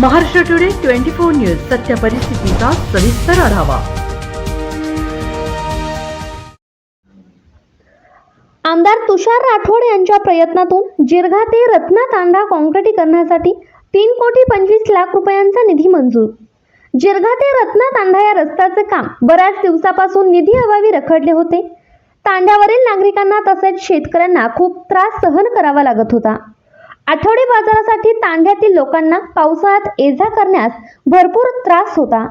Maharashtra today twenty four news सत्य परिस्थितीचा सविस्तर आढावा. आमदार तुषार राठोड यांच्या प्रयत्नातून जिरघा ते रत्ना तांडा काँक्रिटीकरणासाठी तीन कोटी पंचवीस लाख रुपयांचा निधी मंजूर. जिरघा ते रत्ना तांडा या रस्त्याचे काम बऱ्याच दिवसापासून निधी अभावी रखडले होते. तांड्यावरील नागरिकांना तसेच शेतकऱ्यांना खूप त्रास सहन करावा लागत होता. आठवडे बाजारासाठी तांड्यातील लोकांना पावसाळ्यात ये जा करण्यास भरपूर त्रास होता.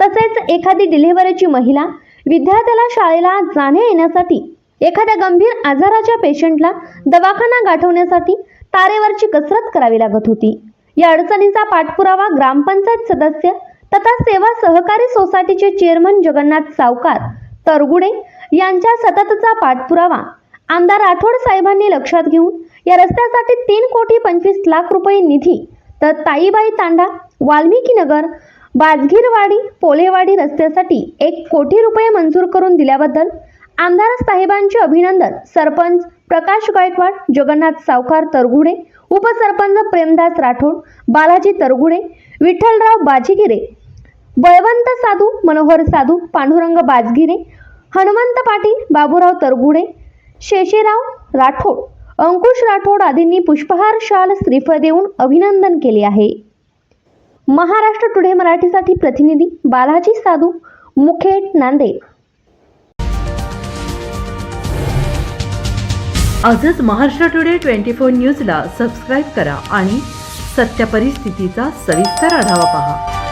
तसेच एखादी डिलिव्हरीची महिला विद्यार्थ्याला शाळेला जाण्या येण्यासाठी एखाद्या गंभीर आजाराच्या पेशंटला दवाखाना गाठवण्यासाठी तारेवरची कसरत करावी लागत होती. या अडचणीचा पाठपुरावा ग्रामपंचायत सदस्य तथा सेवा सहकारी सोसायटीचे चेअरमन जगन्नाथ सावकार तरगुडे यांच्या सततचा पाठपुरावा आमदार राठोड साहेबांनी लक्षात घेऊन या रस्त्यासाठी तीन कोटी पंचवीस लाख रुपये निधी. तर ताईबाई तांडा वाल्मिकी नगर बाजगीरवाडी पोलेवाडी रस्त्यासाठी एक कोटी रुपये मंजूर करून दिल्याबद्दल आमदार साहेबांचे अभिनंदन. सरपंच प्रकाश गायकवाड जगन्नाथ सावकार तरगुडे उपसरपंच प्रेमदास राठोड बालाजी तरगुडे विठ्ठलराव बाजीगिरे बळवंत साधू मनोहर साधू पांडुरंग बाजगिरे हनुमंत पाटील बाबूराव तरगुडे शेषेराव राठोड अंकुश राठोड आदींनी पुष्पहार शाल श्रीफळ देऊन अभिनंदन केले आहे. महाराष्ट्र टुडे मराठीसाठी प्रतिनिधी बालाजी साधू मुखेड नांदेड. आजच महाराष्ट्र टुडे ट्वेंटी फोर न्यूजला सबस्क्राईब करा आणि सत्य परिस्थितीचा सविस्तर आढावा पहा.